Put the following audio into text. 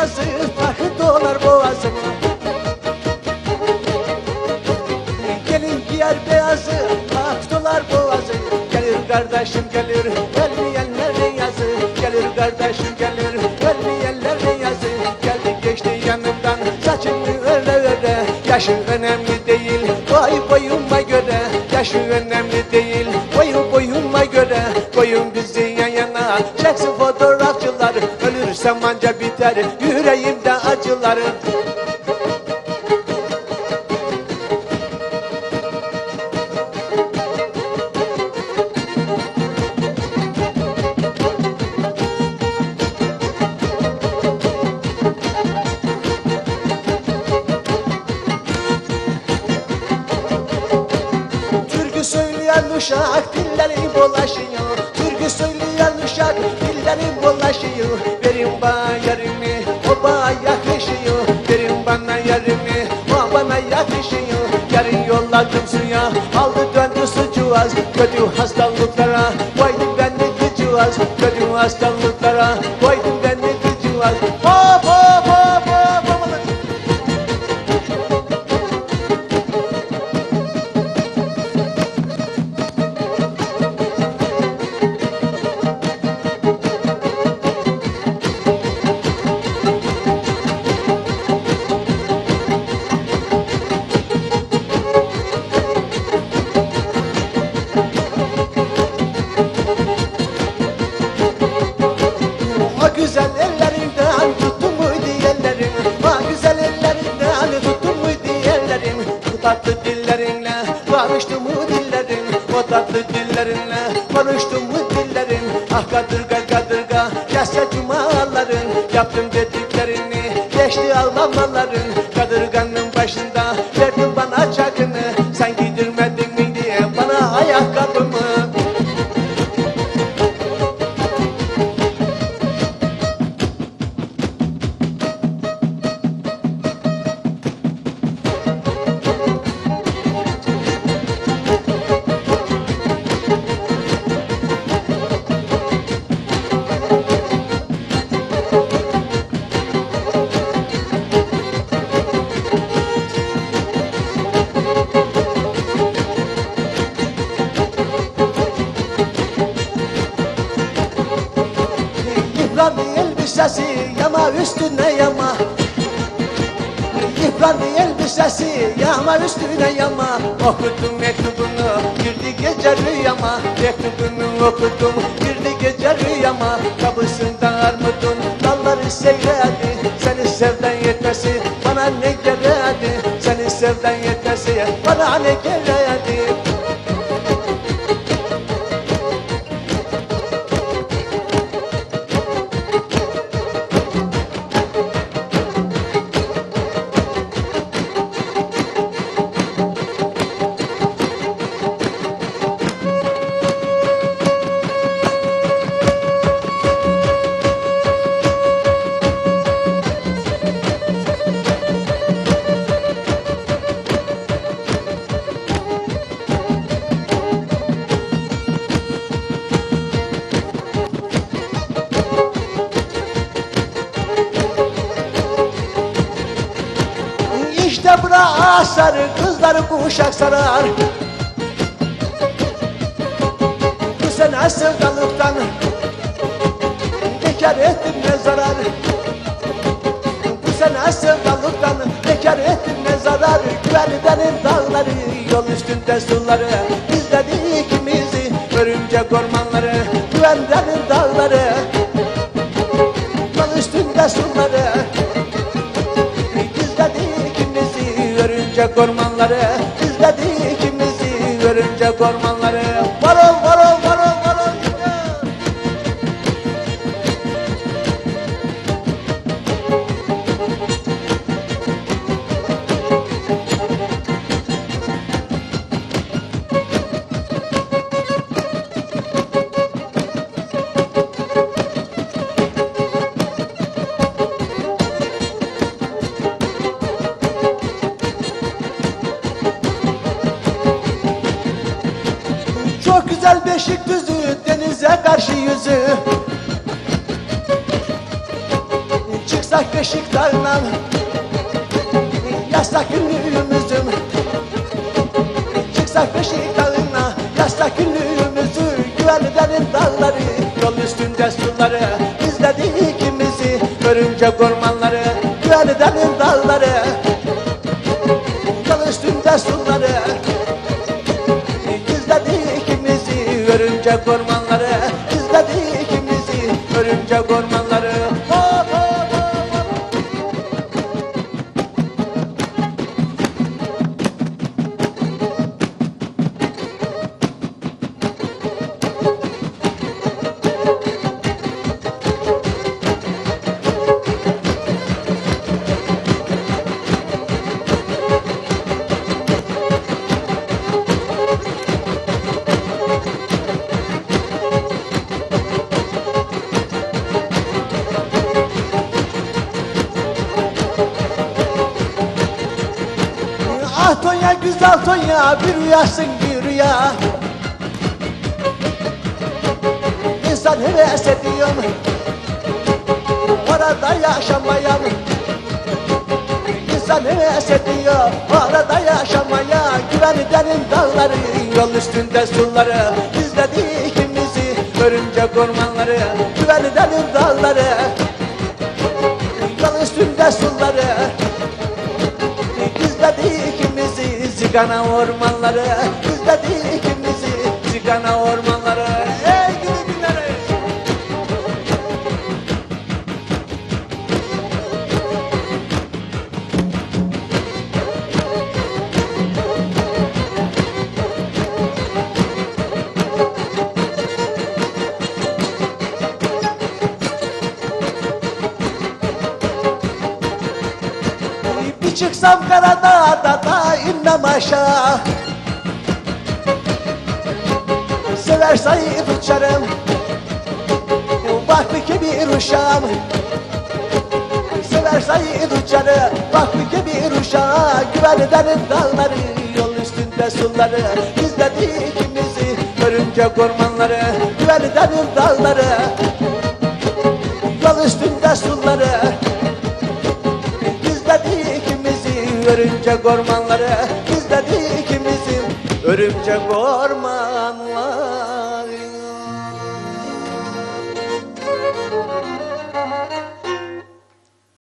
boğazı Takı dolar boğazı. Gelin giyer beyazı Takı dolar boğazı. Gelir kardeşim gelir Ölmeyenlerin yazı? Gelir kardeşim gelir Ölmeyenlerin yazı? Geldi geçti yanımdan Saçını öre öre Yaşı önemli değil Boy boyuma göre. Yaşı önemli değil. Fotoğrafçılar ölürsem anca biter Yüreğimde acılar Türkü dolaşıyor Verin bana yarimi o yakışıyor. Verin bana yarimi o bana yakışıyor. Yarın yolladım suya aldı döndü sucuğaz Kötü hastalıklara koydum ben de kıcığaz Kötü hastalıklara O güzel ellerinden tuttum muydu ellerim Bu tatlı dillerinle konuştum mu dillerim O tatlı dillerinle konuştum mu dillerim Ah kadırga kadırga yaşa cumaların. Yaptım dediklerini geçti ağlamaların Kadırganın başında Elbisesi yama üstüne yama Okudum mektubunu girdi gece rüyama. Mektubunu okudum girdi gece rüyama. Kapısında armudun dalları seyredi. Seni sevden yetmesi bana ne geredi Seni sevden yetmesi bana ne geredi sarı kızları kuşak sarar Bu sene sevdalıktan Bekar ettim ne zarar Bu sene sevdalıktan Bekar ettim ne zarar Güvenlilerin dağları Yol üstünde suları. İzledi ikimizi Örümcek ormanları. Güvenlilerin dağları Yol üstünde suları örümcek ormanları İzledi ikimizi. Örümcek ormanları beşik düzü denize karşı yüzü. Çıksak beşik dağına Yasak ünlüğümüzüm. Çıksak beşik dağına Yasak ünlüğümüzü. Güvenliden derin dağları Yol üstünde suları İzledi ikimizi. Örümcek ormanları ormanları İzledi ikimizi. Örümcek ormanları Güzel Tonya bir rüyasın bir rüya İnsan heves ediyor Orada yaşamaya İnsan heves ediyor Orada yaşamaya Güveni derin dağları Yol üstünde suları. İzledi ikimizi Örümcek ormanları. Güveni derin dağları Yol üstünde suları Zigana ormanları İzledi ikimizi Zigana ormanları çıksam Karadağ'da da inmem aşağı Sever sayıp uçarım Vakfı bir uşağım Sever sayıp uçarım Vakfı bir uşağı Güven derin dağları Yol üstünde suları. İzledi ikimizi Örümcek ormanları. Güven dağları Yol üstünde suları örümcek ormanları İzledi ikimizi örümcek orman